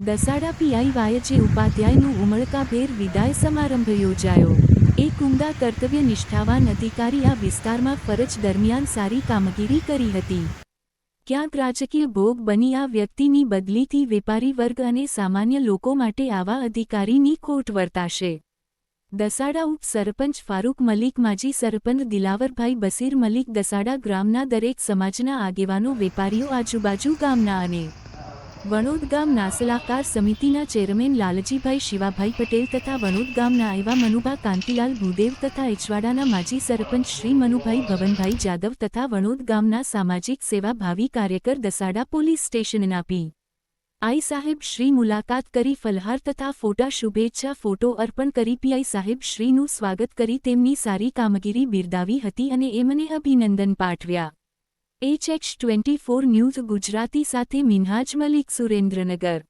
Dasada PI YJ ઉપાધ્યાયનું ઉમળકાભેર વિદાય સમારંભ યોજાયો. એક ઉમદા કર્તવ્ય નિષ્ઠાવાન અધિકારી આ વિસ્તારમાં ફરજ દરમિયાન સારી કામગીરી કરી હતી. ક્યાંક રાજકીય ભોગ બની આ વ્યક્તિની બદલીથી વેપારી વર્ગ અને સામાન્ય લોકો માટે આવા અધિકારીની ખોટ વર્તાશે. દસાડા ઉપ સરપંચ ફારૂક મલિક, માજી સરપંચ દિલાવરભાઈ બસીર મલિક દસાડા ગ્રામના દરેક સમાજના આગેવાનો, વેપારીઓ, આજુબાજુ ગામના અને વણોદ ગામ નાસલાકાર સમિતિના ચેરમેન લાલજીભાઈ શિવાભાઈ પટેલ તથા વણોદ ગામના એવા મનુભા કાંતિલાલ ભૂદેવ તથા એચવાડાના માજી સરપંચ શ્રી મનુભાઈ ભવનભાઈ જાદવ તથા વણોદ ગામના સામાજિક સેવા ભાવી કાર્યકર દસાડા પોલીસ સ્ટેશનના પી આઈ સાહેબ શ્રી મુલાકાત કરી ફલહાર તથા ફોટા શુભેચ્છા ફોટો અર્પણ કરી પીઆઈ સાહેબ શ્રીનું સ્વાગત કરી તેમની સારી કામગીરી બિરદાવી હતી અને એમને અભિનંદન પાઠવ્યા. HH twenty four news Gujarati સાથે મિન્હાજ મલિક સુરેન્દ્રનગર.